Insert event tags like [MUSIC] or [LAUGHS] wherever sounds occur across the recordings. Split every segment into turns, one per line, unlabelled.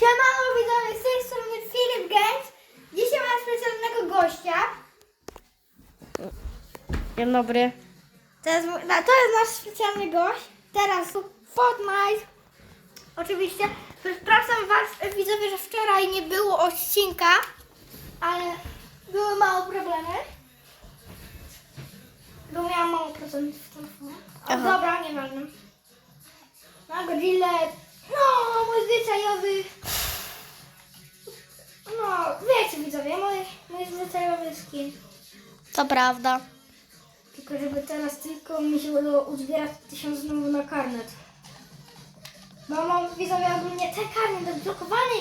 Siemano widzowie, z tej strony Filip Games. Dzisiaj mam specjalnego gościa.
Dzień dobry.
To jest, mój- no, to jest nasz specjalny gość. Teraz Fortnite. Oczywiście. Przepraszam was widzowie, że wczoraj nie było odcinka, ale były małe problemy. Bo miałam mało procent w telefonie. O,
Aha.
dobra, nieważne. Na Godzilla. No, mój zwyczajowy. No, wiecie widzowie, mój, mój zwyczajowy skin.
To prawda.
Tylko żeby teraz tylko mi się udało uzbierać tysiąc znowu na karnet. Bo mam widzowie ogólnie ten karnet odblokowany.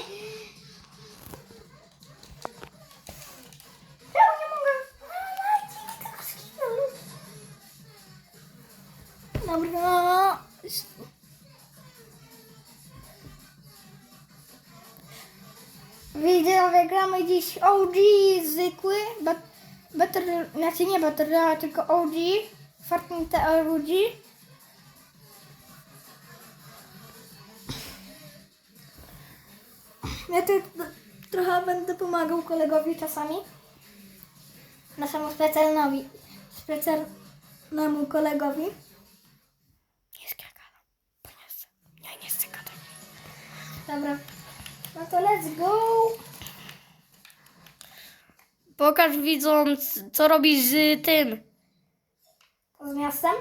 Dziś OG zwykły, bat, Battle, znaczy nie Battle tylko OG, Fortnite OG. Ja tu trochę będę pomagał kolegowi czasami. Naszemu specjalnowi, specjalnemu kolegowi.
Nie skakam. Ja nie chcę gadać.
Dobra, no to let's go.
Pokaż widząc, co robisz z tym.
Z miastem.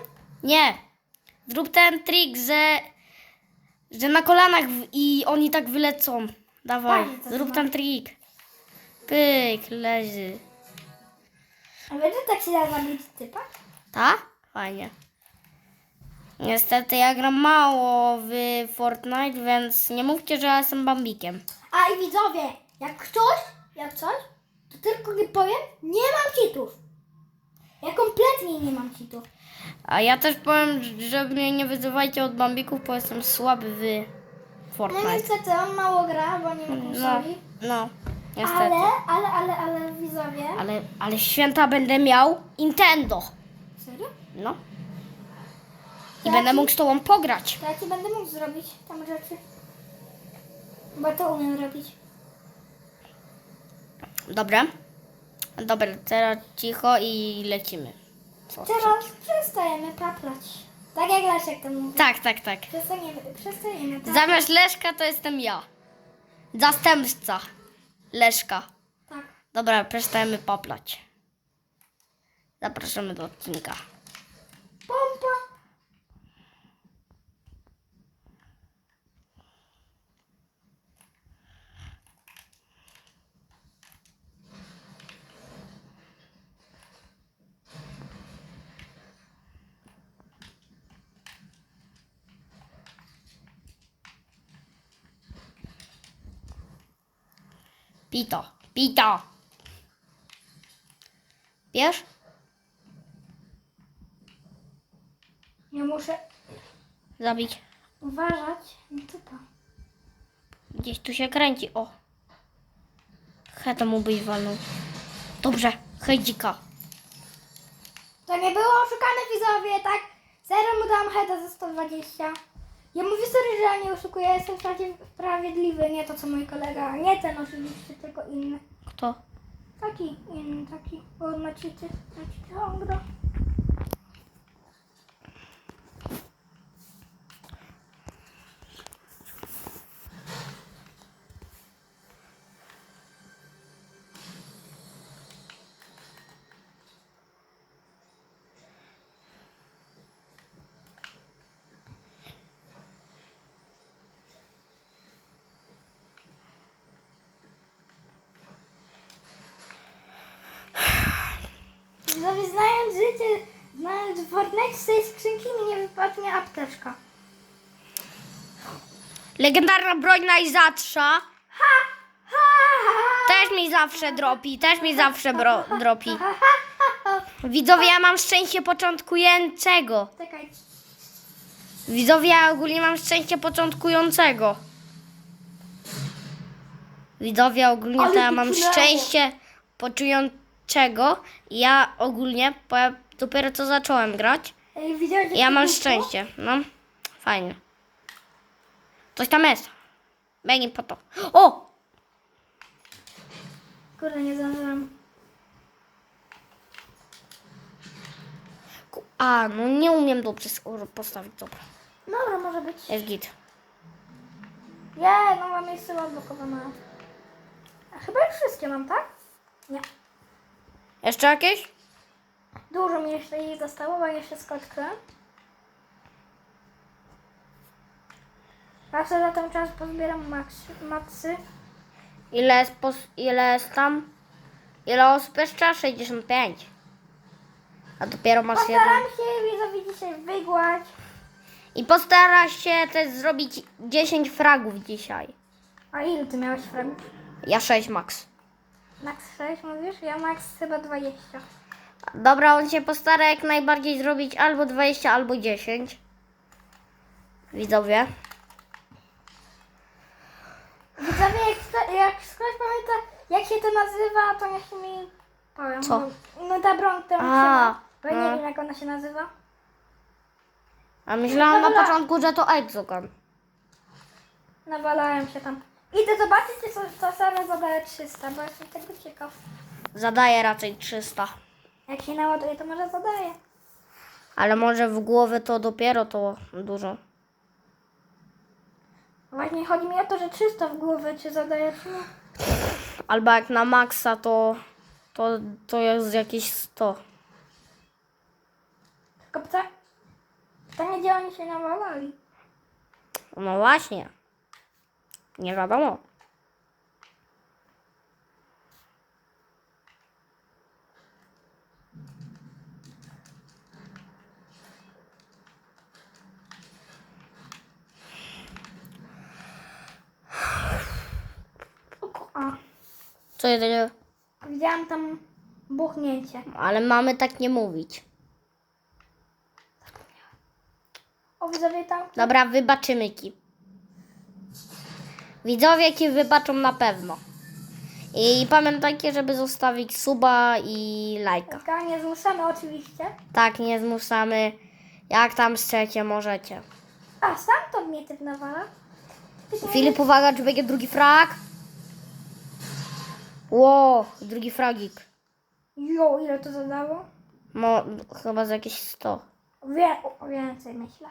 Nie. Zrób ten trik, że, że na kolanach w, i oni tak wylecą. Dawaj,
to
zrób
zna.
ten trik. Pyk, leży.
A wiesz, że tak się da zabić typa?
Ta? Fajnie. Niestety ja gram mało w Fortnite, więc nie mówcie, że ja jestem bambikiem.
A i widzowie, jak ktoś, jak coś, to tylko nie powiem, nie mam cheatów. Ja kompletnie nie mam cheatów.
A ja też powiem, że mnie nie wyzywajcie od bambików, bo jestem słaby w
No
Fortnite.
niestety on mało gra, bo nie ma
No,
konsoli.
no, niestety.
ale, ale, ale, ale widzowie.
Ale, ale święta będę miał Nintendo.
Serio?
No. I będę mógł z tobą pograć.
To ja ci będę mógł zrobić tam rzeczy. Bo to umiem robić.
Dobra. Dobra, teraz cicho i lecimy. Co?
Teraz przestajemy paplać. Tak jak Leszek to mówi.
Tak, tak, tak.
Przestajemy, przestajemy paplać.
Zamiast Leszka to jestem ja. Zastępca Leszka.
Tak.
Dobra, przestajemy paplać. Zapraszamy do odcinka.
Pompa.
Pito, pito. Wiesz?
Ja muszę
Zabić.
uważać na typa.
Gdzieś tu się kręci. O. Heta mu byś walnął. Dobrze. Hej dzika.
To nie było oszukane widzowie, tak? Zero mu dam heada za 120. Ja mówię sorry, że ja nie oszukuję, ja jestem sprawiedli- sprawiedliwy, nie to co mój kolega, nie ten oczywiście, tylko inny.
Kto?
Taki inny, taki, bo on ma cheaty, na cheaty on gra. Widzowie, znając życie, znając Fortnite z tej skrzynki mi nie wypadnie apteczka.
Legendarna broń najrzadsza. Też mi zawsze dropi. Też mi zawsze bro, dropi. Widzowie, ja mam szczęście początkującego.
Czekaj.
Widzowie, ja ogólnie mam szczęście początkującego. Widzowie, ogólnie to ja mam szczęście poczującego. I Ja ogólnie, bo ja dopiero co zacząłem grać.
Ej, widziałeś, jak
Ja
to
mam szczęście. No, fajnie. Coś tam jest. Biegnij po to. O!
Kurde, nie zdążyłam.
Ku- A, no nie umiem dobrze postawić, dobra.
Dobra, może być.
Jest git.
Nie, no mam jeszcze odblokowane. A chyba już wszystkie mam, tak? Nie.
Jeszcze jakieś?
Dużo mi jeszcze jej zostało, bo jeszcze skoczyłem. Zawsze za ten czas pozbieram maksy. maksy.
Ile jest, pos, ile jest tam? Ile osób jeszcze? 65. A dopiero masz jeden.
Postaram się widzowie dzisiaj wygłać.
I postarasz się też zrobić 10 fragów dzisiaj.
A ile ty miałeś fragów?
Ja 6 max.
Max 6 mówisz? Ja max chyba 20.
Dobra, on się postara jak najbardziej zrobić albo 20, albo 10. Widzowie.
Widzowie, jak, sto- jak ktoś pamięta, jak się to nazywa, to niech mi powiem.
Co?
No ta broń, którą
A,
trzeba. Bo ja
a.
nie wiem, jak ona się nazywa.
A myślałam na
Dobra.
początku, że to Exogan.
Nawalałem się tam. Idę zobaczyć, czy co, co Sara zadaje 300, bo jestem tego ciekaw.
Zadaje raczej 300.
Jak się naładuje, to może zadaje.
Ale może w głowę to dopiero to dużo.
Właśnie chodzi mi o to, że 300 w głowę, czy zadaje, czy nie.
Albo jak na maksa to, to, to jest jakieś 100.
Tylko pyta... pytanie, gdzie oni się nawalali.
No właśnie. Nie wiadomo. Co jedynie...
widziałam tam buchnięcie.
Ale mamy tak nie mówić.
O, widzowie tam...
Dobra, wybaczymy ki. Widzowie ki wybaczą na pewno. I pamiętajcie, żeby zostawić suba i lajka.
Taka nie zmuszamy oczywiście.
Tak, nie zmuszamy. Jak tam chcecie, możecie.
A, sam to mnie typ nawala. Ty
Filip, uwaga, czy będzie drugi frag? Ło, drugi fragik.
Jo, ile to zadało?
Chyba z jakieś 100.
Wie, o, więcej myślę.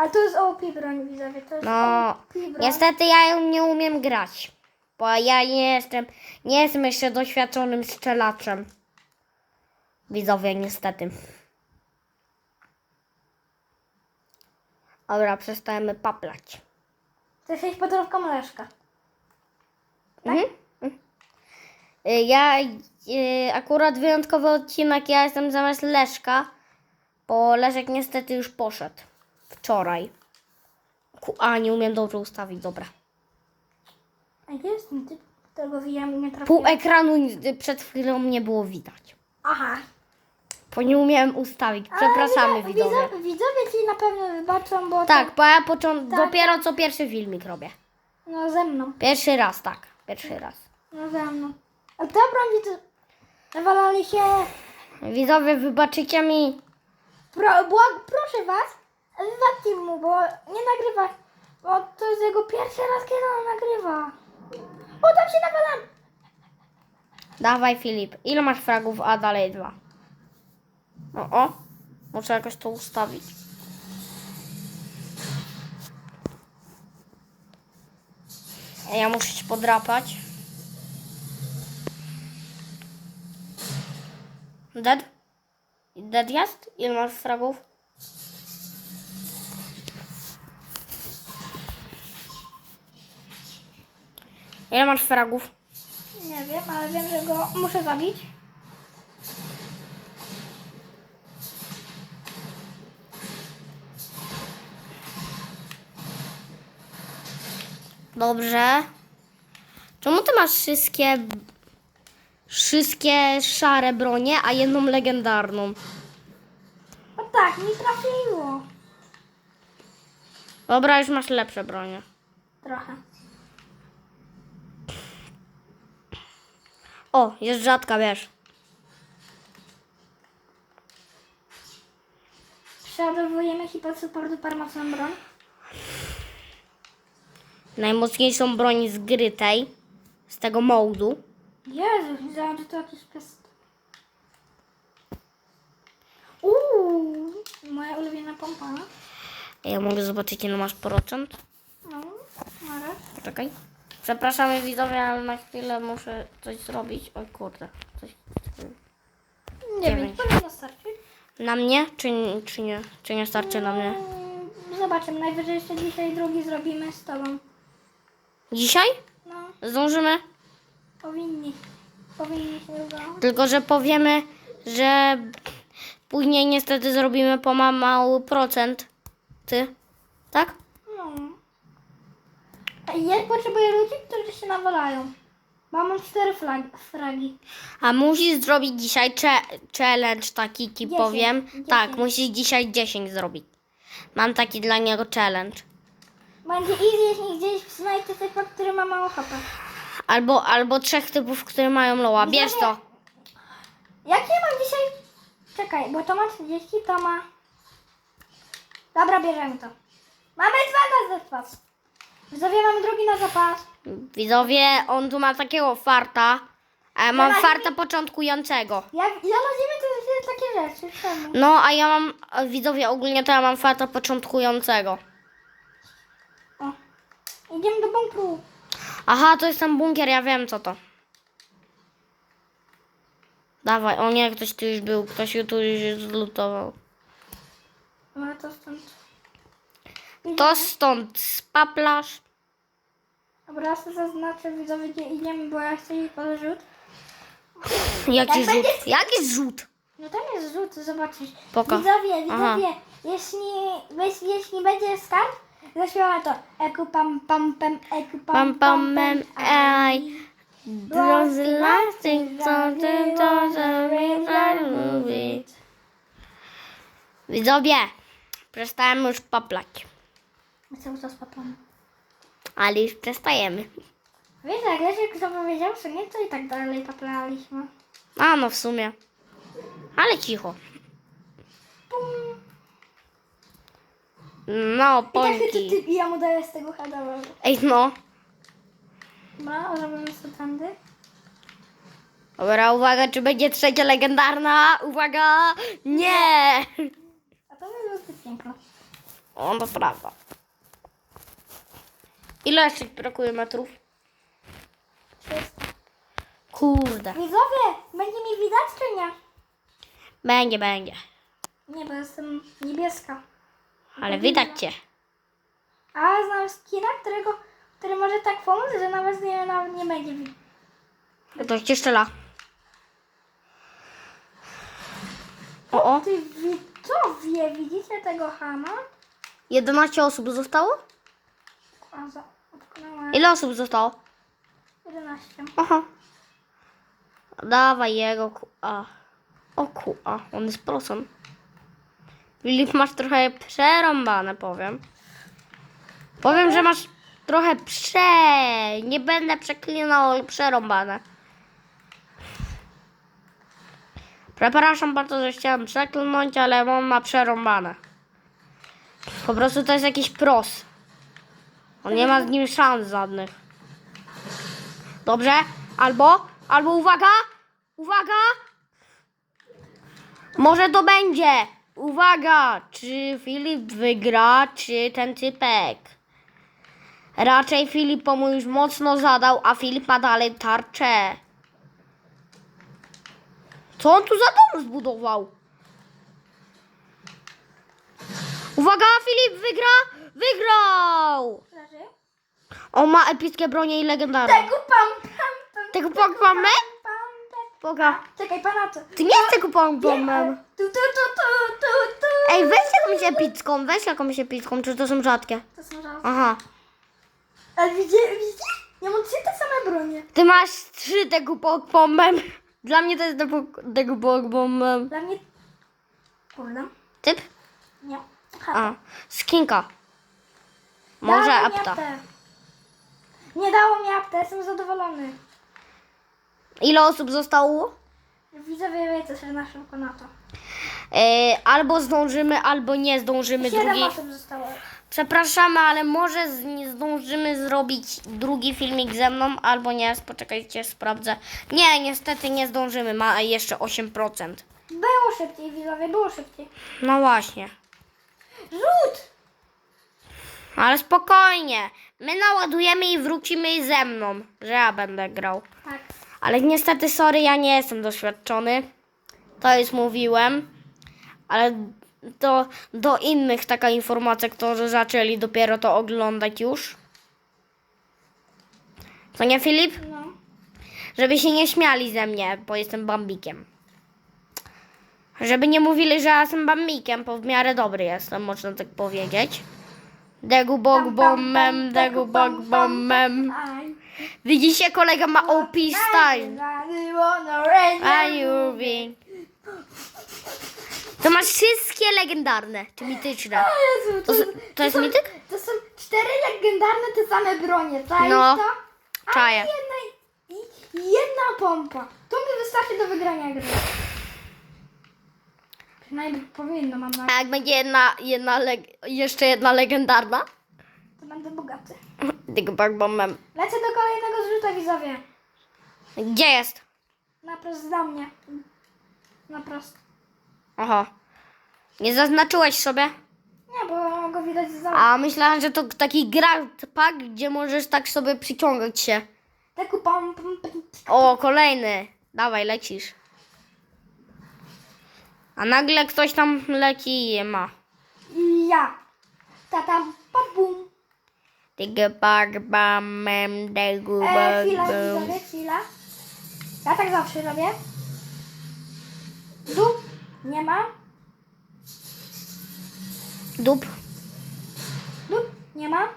Ale to jest OP broń, widzowie, to jest
No,
OP broń.
niestety ja ją nie umiem grać. Bo ja nie jestem, nie jestem jeszcze doświadczonym strzelaczem. Widzowie, niestety. Dobra, przestajemy paplać.
To jest podróbką Leszka.
Mhm. mhm. Y, Ja y, akurat wyjątkowy odcinek, ja jestem zamiast Leszka, bo Leszek niestety już poszedł wczoraj. Ku, a, nie umiem dobrze ustawić, dobra.
A gdzie jest ten typ, którego nie
Pół
trafiłem?
ekranu y, przed chwilą nie było widać.
Aha.
Bo nie umiałem ustawić. Przepraszamy,
widzo-
widzowie.
Widzowie, widzowie ci na pewno wybaczą, bo
Tak, bo ja począ-
Tak.
dopiero co pierwszy filmik robię.
no ze mną.
Pierwszy raz, tak. Pierwszy raz.
No ze mną. A broń widzę, nawalali się...
Widzowie, wybaczycie mi.
Pro, błag, proszę was, wybaczcie mu, bo nie nagrywa. Bo to jest jego pierwszy raz, kiedy on nagrywa. O, tam się nawalam!
Dawaj, Filip. Ile masz fragów, a dalej dwa? O, o. Muszę jakoś to ustawić. Ja muszę się podrapać. Dead? Dead jest? Ile masz fragów? Ile masz fragów?
Nie wiem, ale wiem, że go muszę zabić.
Dobrze. Czemu ty masz wszystkie wszystkie szare bronie, a jedną legendarną?
O tak, mi trafiło.
Dobra, już masz lepsze bronie.
Trochę.
O, jest rzadka, wiesz.
Przeładowujemy hiper super duper mocną broń.
najmocniejszą broń z gry tej, z tego modu.
Jezu, widziałam, że to jakiś pies. Uuu, moja ulubiona pompa.
Ja mogę zobaczyć, ile masz procent.
No, Mara.
Poczekaj. Przepraszamy widzowie, ale na chwilę muszę coś zrobić. Oj kurde. Coś...
Nie wiem,
Dziewięć.
powinno starczyć.
Na mnie? Czy, czy nie? Czy nie starczy na mnie?
Mm, Zobaczymy, najwyżej jeszcze dzisiaj drugi zrobimy z tobą.
Dzisiaj?
No,
Zdążymy?
powinni. Powinni się udało.
Tylko, że powiemy, że później niestety zrobimy po ma- mały procent. Ty? Tak?
Ja potrzebuję ludzi, którzy się nawalają. Bo mam cztery flag, fragi.
A musisz zrobić dzisiaj cze- challenge taki ci
Dziesięć.
powiem.
Dziesięć.
Tak, musisz dzisiaj 10 zrobić. Mam taki dla niego challenge.
Będzie easy, jeśli gdzieś znajdzie typa, który ma mało HP.
Albo, albo trzech typów, które mają loła. Bierz to.
Jakie mam dzisiaj? Czekaj, bo to ma 30, to ma... Dobra, bierzemy to. Mamy dwa na zapas. Widzowie, mamy drugi na zapas.
Widzowie, on tu ma takiego farta. A ja mam
na
farta początkującego.
Ja, ja na ziemi to jest takie rzeczy. Czemu?
No, a ja mam, widzowie, ogólnie to ja mam farta początkującego.
O. Idziemy do bunkru.
Aha, to jest ten bunkier, ja wiem co to. Dawaj, o nie, ktoś tu już był, ktoś tu już zlutował.
No to stąd.
To stąd spaplasz.
Dobra, ja sobie zaznaczę widzowie, gdzie idziemy, bo ja chcę ich podrzut.
Jaki
Jak
rzut?
będzie-
Jaki rzut?
No tam jest rzut, zobaczysz.
Poka.
Widzowie,
Aha.
widzowie, jeśli, jeśli, jeśli będzie skarb, zaśpiewamy to. Eku pam pam pam, eku
Pam
pam
pam mem, aj. Those lasting something to the river movie. Widzowie, przestałem już paplać.
Cały czas papamy.
Ale już przestajemy.
Wiesz, jak Leszek zapowiedział, że nie, to i tak dalej paplaliśmy.
A no w sumie. Ale cicho. No,
I tak ty,
pońki.
ty, i ja mu daję z tego heada.
Ej, no.
Dobra, robimy sobie trendy.
Dobra, uwaga, czy będzie trzecia legendarna? Uwaga! Nie!
A to zbyt piękno.
O, to prawda. Ile jeszcze ci brakuje metrów? Kurde.
Widzowie, będzie mi widać czy nie?
Będzie, będzie.
Nie, bo jestem niebieska.
Ale widać cię.
A znam skina, którego, który może tak pomóc, że nawet nie, nawet nie będzie widać.
Ktoś cię strzela. O, o.
Ty widzowie, widzicie tego Hama?
11 osób zostało?
A za,
Ile osób zostało?
11.
Aha. Dawaj jego QA. O QA, on jest prosem. Filip, masz trochę przerąbane, powiem. Powiem, że masz trochę prze... Nie będę przeklinał, ale przerąbane. Przepraszam bardzo, że chciałem przeklnąć, ale on ma przerąbane. Po prostu to jest jakiś pros. On nie ma z nim szans żadnych. Dobrze? Albo, albo uwaga, uwaga. Może to będzie. Uwaga, czy Filip wygra, czy ten typek? Raczej Filip mu już mocno zadał, a Filip ma dalej tarczę. Co on tu za dom zbudował? Uwaga, Filip wygra! Wygrał! On ma epickie bronie i legendarne.
Tego pam pam pam.
Tego pam pam
pam pam.
Boga.
Czekaj, pana co?
Ty nie jesteś
Nie,
pamem.
Tu, tu, tu, tu, tu, tu.
Ej, weź jakąś epicką, weź jakąś epicką, czy to są rzadkie?
To są raz.
Aha.
Ale widzicie, widzicie? Ja mam trzy te same bronie.
Ty masz trzy tego pokpomem. Dla mnie to jest tego, tego pokpomem.
Dla mnie... Kurde.
Typ?
Nie. Aha.
A, skinka. Może
Dało mi
apta.
aptę. Nie dało mi aptę, jestem zadowolony.
Ile osób zostało?
Widzowie wiecie, że na szybko na to.
E, albo zdążymy, albo nie zdążymy
Siedem
drugi.
osób zostało.
Przepraszamy, ale może z, nie zdążymy zrobić drugi filmik ze mną, albo nie. Poczekajcie, sprawdzę. Nie, niestety nie zdążymy. Ma jeszcze 8%.
Było szybciej, widzowie, było szybciej.
No właśnie.
Rzut!
Ale spokojnie. My naładujemy i wrócimy ze mną, że ja będę grał.
Tak.
Ale niestety, sorry, ja nie jestem doświadczony. To już mówiłem. Ale to do innych taka informacja, którzy zaczęli dopiero to oglądać już. Co nie, Filip?
No.
Żeby się nie śmiali ze mnie, bo jestem bambikiem. Żeby nie mówili, że ja jestem bambikiem, bo w miarę dobry jestem, można tak powiedzieć. Degu bog bombem, degu bog bombem.
Aj.
Widzicie, kolega ma OP style. A you being- To masz wszystkie legendarne, czy mityczne.
Jezu,
To, s- to jest
są,
mityk?
To są cztery legendarne te same bronie, czaisz
No,
to? A
czaję.
Jedna, i- jedna pompa. To mi wystarczy do wygrania gry. Przynajmniej powinno, mam
A
nadzieję.
jak będzie jedna, jedna leg- jeszcze jedna legendarna?
To będę bogaty.
Degu bog bombem.
Lecę do kolejnego zrzuta, widzowie.
Gdzie jest?
Naprost za mnie. Naprost.
Aha. Nie zaznaczyłeś sobie?
Nie, bo go widać za...
A myślałem, że to taki grad pack, gdzie możesz tak sobie przyciągać się.
Taku pam, pam, pam.
O, kolejny. Dawaj, lecisz. A nagle ktoś tam leci i je ma.
Ja. Tatam, pam, bum.
Digga bag bam mem degu
E, chwila, widzowie, chwila. Ja tak zawsze robię. Dup. Nie ma.
Dup.
Dup. Nie ma.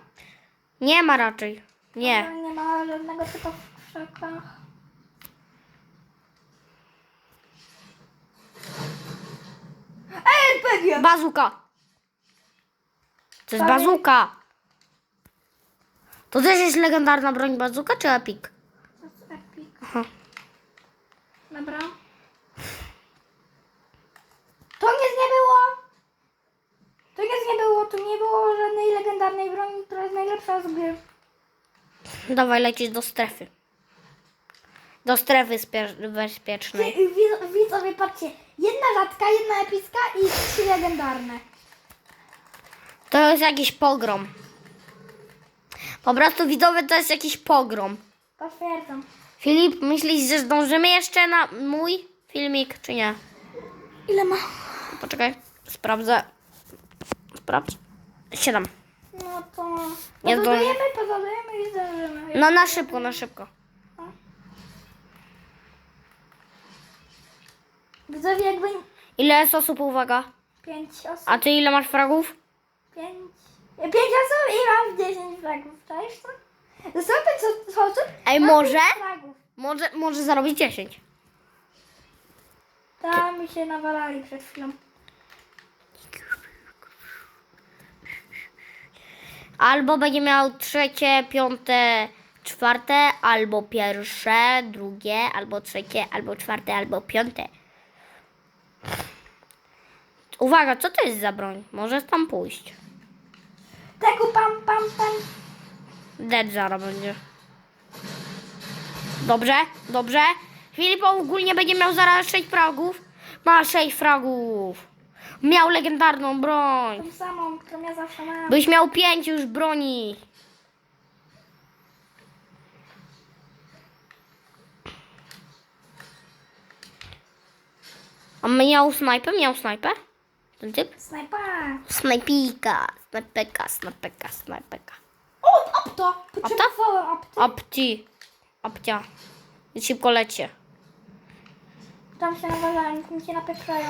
Nie ma raczej. Nie.
Nie ma żadnego typu w krzakach. RPG!
Bazuka. To jest bazuka. To też jest legendarna broń bazuka czy epic?
To jest epic.
Aha.
Dobra. To nic nie było! To nic nie było, tu nie było żadnej legendarnej broni, która jest najlepsza z gry.
Dawaj, lecisz do strefy. Do strefy
Ty,
bezpiecznej.
widz- Widzowie, patrzcie. Jedna rzadka, jedna epicka i trzy legendarne.
To jest jakiś pogrom. Po prostu widzowie to jest jakiś pogrom.
Potwierdzam.
Filip, myślisz, że zdążymy jeszcze na mój filmik, czy nie?
Ile ma?
Poczekaj, sprawdzę. Sprawdź. Siedem.
No to...
Nie
pozadujemy i zdążymy.
No na szybko, na szybko.
Widzowie, jakby
Ile jest osób, uwaga?
pięć osób.
A ty ile masz fragów?
Pięć. Pięć osób i mam 10 fragów, czaisz to? Zostało pięć osób.
Ej, może?
fragów.
Może, może zarobić 10.
Tam mi się nawalali przed chwilą.
Albo będzie miał trzecie, piąte, czwarte, albo pierwsze, drugie, albo trzecie, albo czwarte, albo piąte. Uwaga, co to jest za broń? Może tam pójść.
Tego pam, pam, pam.
Dead zara będzie. Dobrze, dobrze. Filip ogólnie będzie miał zaraz 6 fragów. Ma 6 fragów. Miał legendarną broń.
Tą samą, którą ja zawsze mam.
Byś miał 5 już broni. A miał snajpę? Miał snajpę? Ten typ?
Snajpa.
Snajpika, snajpeka, snajpeka, snajpeka.
O, opto. Potrzebowałem opty.
Opci. Opcia. I szybko lecie.
Tam się nawalają, tam się napieprzają.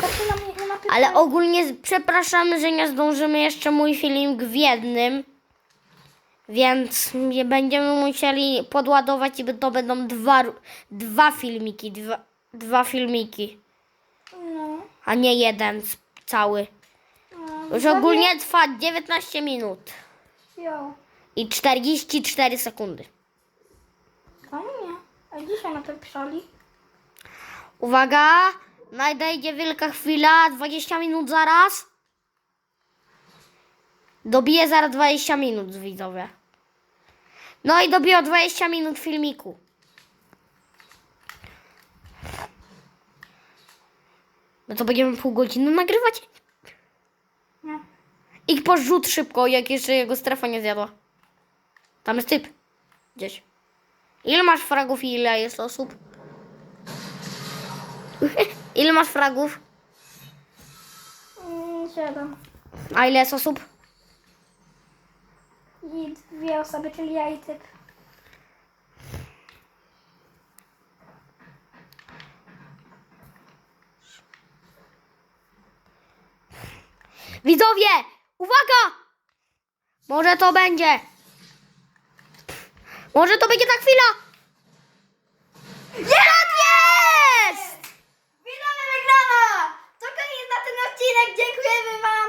Tak się na mnie napieprzają.
Ale ogólnie z- przepraszamy, że nie zdążymy jeszcze mój filmik w jednym. Więc nie będziemy musieli podładować i to będą dwa, dwa filmiki. Dwa, dwa filmiki,
No.
A nie jeden cały. Już ogólnie trwa 19 minut
Jo.
i 44 sekundy.
Fajnie. A dzisiaj napieprzali.
Uwaga, nadejdzie wielka chwila, 20 minut zaraz. Dobiję zaraz 20 minut, widzowie. No i dobiję 20 minut filmiku. No to będziemy pół godziny nagrywać?
Nie.
I porzut szybko, jak jeszcze jego strefa nie zjadła. Tam jest typ. Gdzieś. Ile masz fragów i ile jest osób? [LAUGHS] ile masz fragów?
Mm, siedem.
A ile jest osób?
I dwie osoby, czyli ja i typ.
Widzowie, uwaga! Może to będzie. Może to będzie ta chwila.
Jest! Tak jest! Witamy, wygrana! To koniec na ten odcinek. Dziękujemy wam.